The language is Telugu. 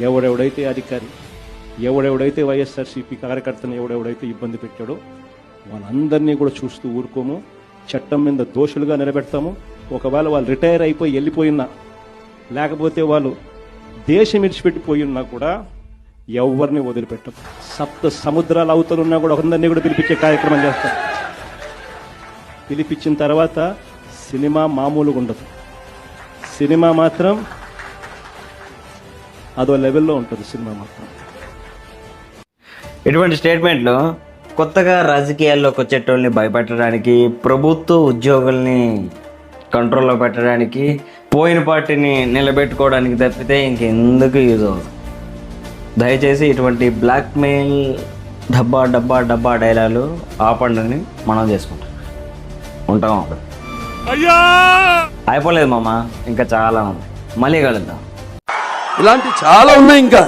ఎవడెవడైతే అధికారి ఎవడెవడైతే వైఎస్ఆర్సీపీ కార్యకర్తను ఎవడెవడైతే ఇబ్బంది పెట్టాడో వాళ్ళందరినీ కూడా చూస్తూ ఊరుకోము. చట్టం మీద దోషులుగా నిలబెడతాము. ఒకవేళ వాళ్ళు రిటైర్ అయిపోయి వెళ్ళిపోయినా లేకపోతే వాళ్ళు దేశం విడిచిపెట్టిపోయి ఉన్నా కూడా ఎవరిని వదిలిపెట్టం. సప్త సముద్రాల అవతలు ఉన్నా కూడా అందరినీ కూడా పిలిపించే కార్యక్రమం చేస్తాం. పిలిపించిన తర్వాత సినిమా మామూలుగా ఉండదు. సినిమా మాత్రం అదో లెవెల్లో ఉంటుంది సినిమా మాత్రం. ఇటువంటి స్టేట్మెంట్లు కొత్తగా రాజకీయాల్లోకి వచ్చేటోళ్ళని భయపెట్టడానికి ప్రభుత్వ ఉద్యోగుల్ని కంట్రోల్లో పెట్టడానికి పోయిన పార్టీని నిలబెట్టుకోవడానికి తప్పితే ఇంకెందుకు యూజ్ అవ్వదు. దయచేసి ఇటువంటి బ్లాక్మెయిల్ డబ్బా డబ్బా డబ్బా డైలాలు ఆపండి మనం చేసుకుంటాం. ఉంటాం అప్పుడు. అయిపోలేదు మామ ఇంకా చాలా ఉంది. మళ్ళీ కలుద్దాం. ఇలాంటి చాలా ఉన్నాయి ఇంకా.